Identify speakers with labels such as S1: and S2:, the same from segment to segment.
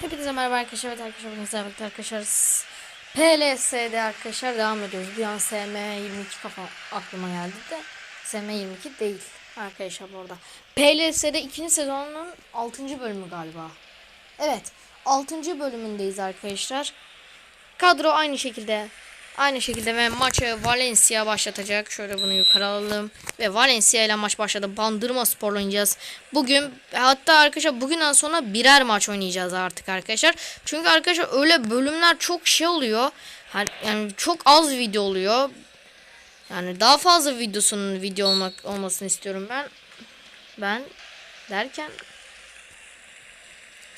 S1: Hepinize merhaba arkadaşlar. Evet arkadaşlar bugün sizlerle birlikte arkadaşlar PLS'de arkadaşlar devam ediyoruz. Bir an SM22 kafa aklıma geldi de SM22 değil arkadaşlar bu arada. PLS'de ikinci sezonun 6. bölümü galiba. Evet 6. bölümündeyiz arkadaşlar. Kadro aynı şekilde aynı şekilde ve maçı Valencia başlatacak. Şöyle bunu yukarı alalım. Ve Valencia ile maç başladı. Bandırma Spor'la oynayacağız. Bugün hatta arkadaşlar bugünden sonra birer maç oynayacağız artık arkadaşlar. Çünkü arkadaşlar öyle bölümler çok şey oluyor. Yani çok az video oluyor. Yani daha fazla videosunun video olmak olmasını istiyorum ben. Ben derken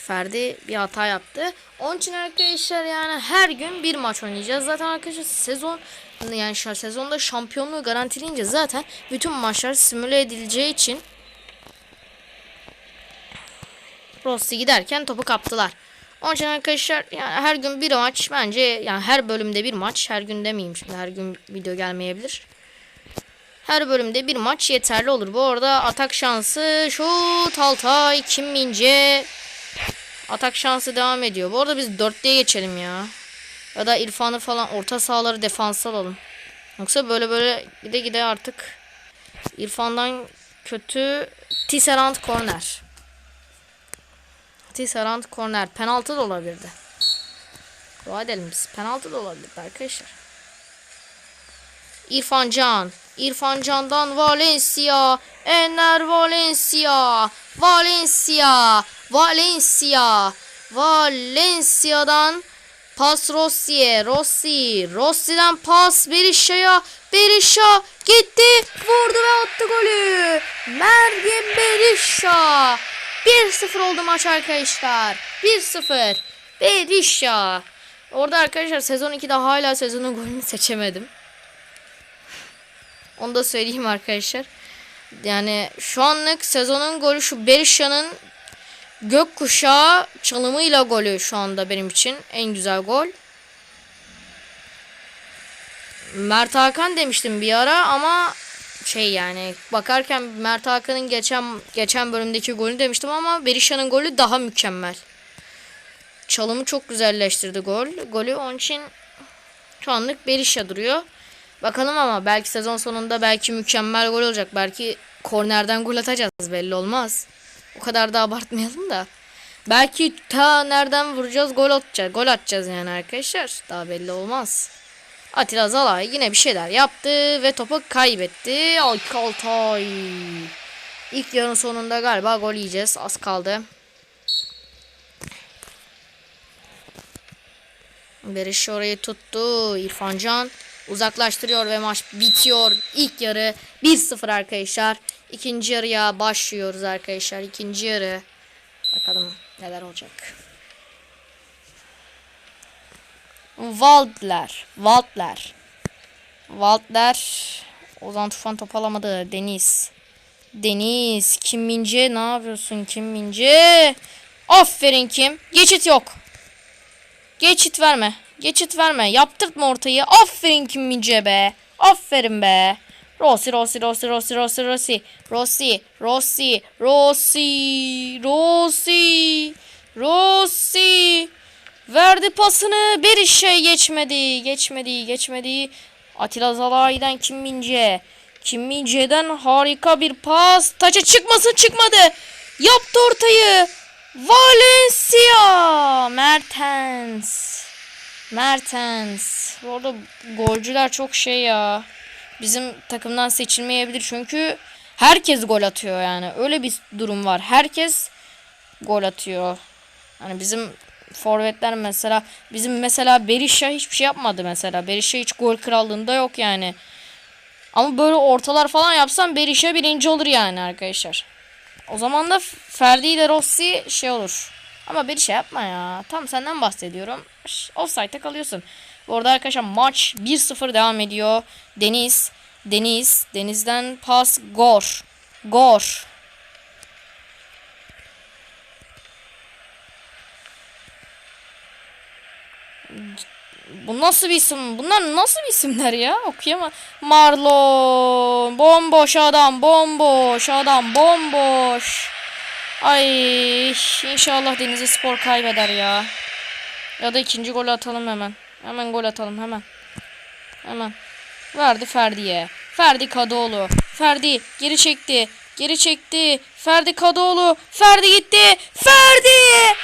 S1: Ferdi bir hata yaptı. Onun için arkadaşlar yani her gün bir maç oynayacağız. Zaten arkadaşlar sezon yani şu sezonda şampiyonluğu garantileyince zaten bütün maçlar simüle edileceği için Rossi giderken topu kaptılar. Onun için arkadaşlar yani her gün bir maç bence yani her bölümde bir maç her gün demeyeyim şimdi her gün video gelmeyebilir. Her bölümde bir maç yeterli olur. Bu arada atak şansı şut Altay Kim Mince Atak şansı devam ediyor. Bu arada biz 4'lüye geçelim ya. Ya da İrfan'ı falan orta sahaları defans alalım. Yoksa böyle böyle gide gide artık İrfan'dan kötü Tisserand korner. Tisserand korner. Penaltı da olabilirdi. Dua edelim biz. Penaltı da olabilirdi arkadaşlar. İrfan Can. İrfan Can'dan Valencia. Ener Valencia. Valencia. Valencia. Valencia'dan pas Rossi'ye. Rossi. Rossi'den pas Berisha'ya. Berisha gitti. Vurdu ve attı golü. Mergin Berisha. 1-0 oldu maç arkadaşlar. 1-0. Berisha. Orada arkadaşlar sezon 2'de hala sezonun golünü seçemedim. Onu da söyleyeyim arkadaşlar. Yani şu anlık sezonun golü şu Berisha'nın gökkuşağı çalımıyla golü şu anda benim için en güzel gol. Mert Hakan demiştim bir ara ama şey yani bakarken Mert Hakan'ın geçen geçen bölümdeki golü demiştim ama Berisha'nın golü daha mükemmel. Çalımı çok güzelleştirdi gol. Golü onun için şu anlık Berisha duruyor. Bakalım ama belki sezon sonunda belki mükemmel gol olacak. Belki kornerden gol atacağız belli olmaz. O kadar da abartmayalım da. Belki ta nereden vuracağız gol atacağız. Gol atacağız yani arkadaşlar. Daha belli olmaz. Atilla Zalay yine bir şeyler yaptı ve topu kaybetti. Alk Altay. İlk yarın sonunda galiba gol yiyeceğiz. Az kaldı. Beriş orayı tuttu. İrfan Can uzaklaştırıyor ve maç bitiyor. İlk yarı 1-0 arkadaşlar. İkinci yarıya başlıyoruz arkadaşlar. İkinci yarı. Bakalım neler olacak. Waldler. Waldler. Waldler. Ozan Tufan top alamadı. Deniz. Deniz. Kim Mince ne yapıyorsun Kim Mince? Aferin Kim. Geçit yok. Geçit verme. Geçit verme. Yaptırtma ortayı. Aferin Kim Mince be. Aferin be. Rossi, Rossi, Rossi, Rossi, Rossi, Rossi, Rossi, Rossi, Rossi, Rossi, Rossi. Verdi pasını. Bir şey geçmedi. Geçmedi, geçmedi. Atilla Zalay'dan Kim Mince. Kim harika bir pas. Taça çıkmasın çıkmadı. Yaptı ortayı. Valencia. Mertens. Mertens. Bu arada golcüler çok şey ya. Bizim takımdan seçilmeyebilir çünkü herkes gol atıyor yani. Öyle bir durum var. Herkes gol atıyor. Hani bizim forvetler mesela bizim mesela Berisha hiçbir şey yapmadı mesela. Berisha hiç gol krallığında yok yani. Ama böyle ortalar falan yapsam Berisha birinci olur yani arkadaşlar. O zaman da Ferdi ile Rossi şey olur. Ama Berisha yapma ya. Tam senden bahsediyorum. Offside'e kalıyorsun. Bu arada arkadaşlar maç 1-0 devam ediyor. Deniz. Deniz. Deniz'den pas. Gor. Gor. Bu nasıl bir isim? Bunlar nasıl bir isimler ya? Okuyamam. Marlon. Bomboş adam. Bomboş adam. Bomboş. Ay inşallah Denizli Spor kaybeder ya. Ya da ikinci golü atalım hemen. Hemen gol atalım hemen. Hemen. Verdi Ferdi'ye. Ferdi Kadıoğlu. Ferdi geri çekti. Geri çekti. Ferdi Kadıoğlu. Ferdi gitti. Ferdi!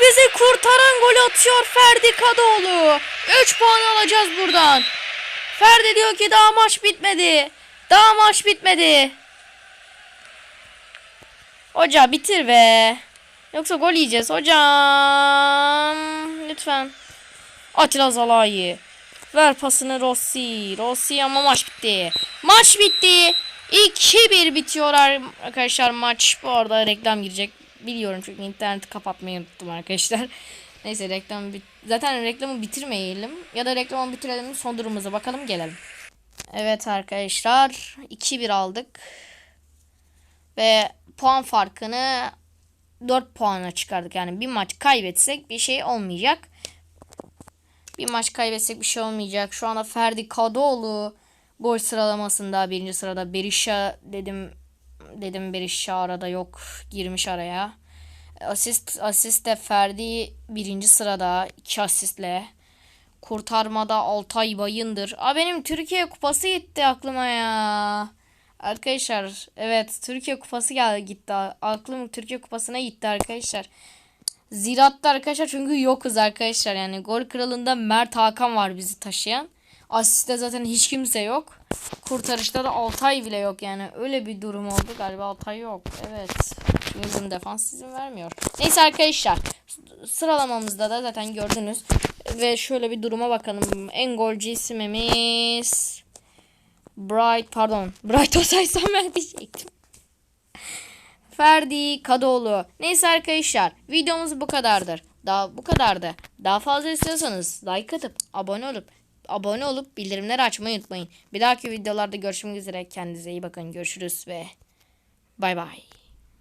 S1: Bizi kurtaran golü atıyor Ferdi Kadıoğlu. 3 puan alacağız buradan. Ferdi diyor ki daha maç bitmedi. Daha maç bitmedi. Hoca bitir be. Yoksa gol yiyeceğiz hocam. Lütfen. Atilla Zalai. Ver pasını Rossi. Rossi ama maç bitti. Maç bitti. 2-1 bitiyor arkadaşlar maç. Bu arada reklam girecek. Biliyorum çünkü interneti kapatmayı unuttum arkadaşlar. Neyse reklam bit zaten reklamı bitirmeyelim ya da reklamı bitirelim son durumumuza bakalım gelelim. Evet arkadaşlar 2-1 aldık. Ve puan farkını 4 puana çıkardık. Yani bir maç kaybetsek bir şey olmayacak. Bir maç kaybetsek bir şey olmayacak. Şu anda Ferdi Kadıoğlu gol sıralamasında birinci sırada. Berisha dedim dedim Berisha arada yok. Girmiş araya. Asist asist de Ferdi birinci sırada. iki asistle. Kurtarmada Altay Bayındır. Aa benim Türkiye kupası gitti aklıma ya. Arkadaşlar evet Türkiye kupası geldi gitti. Aklım Türkiye kupasına gitti arkadaşlar. Ziratta arkadaşlar çünkü yokuz arkadaşlar. Yani gol kralında Mert Hakan var bizi taşıyan. Asiste zaten hiç kimse yok. Kurtarışta da Altay bile yok yani. Öyle bir durum oldu galiba Altay yok. Evet. Bizim defans izin vermiyor. Neyse arkadaşlar. Sıralamamızda da zaten gördünüz. Ve şöyle bir duruma bakalım. En golcü isimimiz... Bright pardon. Bright olsaysam ben diyecektim. Ferdi Kadıoğlu. Neyse arkadaşlar videomuz bu kadardır. Daha bu kadardı. Daha fazla istiyorsanız like atıp abone olup abone olup bildirimleri açmayı unutmayın. Bir dahaki videolarda görüşmek üzere. Kendinize iyi bakın. Görüşürüz ve bay bay.